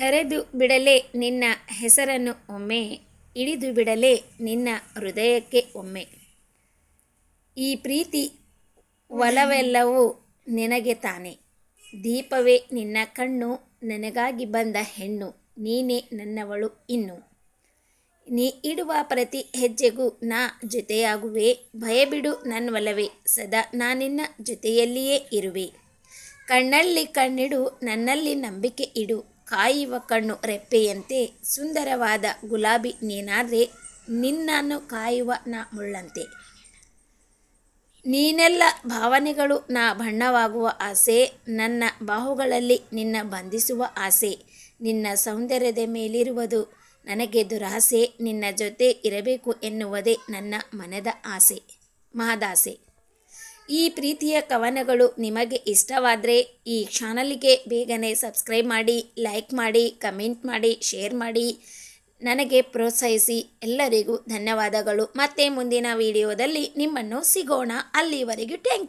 ಕರೆದು ಬಿಡಲೇ ನಿನ್ನ ಹೆಸರನ್ನು ಒಮ್ಮೆ, ಇಳಿದು ಬಿಡಲೇ ನಿನ್ನ ಹೃದಯಕ್ಕೆ ಒಮ್ಮೆ. ಈ ಪ್ರೀತಿ ಒಲವೆಲ್ಲವೂ ನಿನಗೆ ತಾನೆ. ದೀಪವೇ ನಿನ್ನ ಕಣ್ಣು, ನನಗಾಗಿ ಬಂದ ಹೆಣ್ಣು, ನೀನೇ ನನ್ನವಳು ಇನ್ನು. ನೀ ಇಡುವ ಪ್ರತಿ ಹೆಜ್ಜೆಗೂ ನಾ ಜೊತೆಯಾಗುವೆ, ಭಯಬಿಡು ಒಲವೇ ಸದಾ ನಾನಿನ್ನ ಜೊತೆಯಲ್ಲಿಯೇ ಇರುವೆ. ಕಣ್ಣಲ್ಲಿ ಕಣ್ಣಿಡು, ನನ್ನಲ್ಲಿ ನಂಬಿಕೆ ಇಡು ಕಾಯುವ ಕಣ್ಣು ರೆಪ್ಪೆಯಂತೆ ಸುಂದರವಾದ ಗುಲಾಬಿ ನೀನಾದ್ರೆ ನಿನ್ನನ್ನು ಕಾಯುವ ನಾ ಮುಳ್ಳಂತೆ. ನೀನೆಲ್ಲ ಭಾವನೆಗಳು ನಾ ಬಣ್ಣವಾಗುವ ಆಸೆ, ನನ್ನ ಬಾಹುಗಳಲ್ಲಿ ನಿನ್ನ ಬಂಧಿಸುವ ಆಸೆ, ನಿನ್ನ ಸೌಂದರ್ಯದ ಮೇಲಿರುವುದು ನನಗೆ ದುರಾಸೆ, ನಿನ್ನ ಜೊತೆ ಇರಬೇಕು ಎನ್ನುವುದೇ ನನ್ನ ಮನದ ಆಸೆ. ಮಹದಾಸೆ. ಈ ಪ್ರೀತಿಯ ಕವನಗಳು ನಿಮಗೆ ಇಷ್ಟವಾದರೆ ಈ ಚಾನಲಿಗೆ ಬೇಗನೆ ಸಬ್ಸ್ಕ್ರೈಬ್ ಮಾಡಿ, ಲೈಕ್ ಮಾಡಿ, ಕಮೆಂಟ್ ಮಾಡಿ, ಶೇರ್ ಮಾಡಿ. ನನಗೆ ಪ್ರೋತ್ಸಾಹಿಸಿ ಎಲ್ಲರಿಗೂ ಧನ್ಯವಾದಗಳು. ಮತ್ತೆ ಮುಂದಿನ ವಿಡಿಯೋದಲ್ಲಿ ನಿಮ್ಮನ್ನು ಸಿಗೋಣ. ಅಲ್ಲಿವರೆಗೂ ಥ್ಯಾಂಕ್ ಯು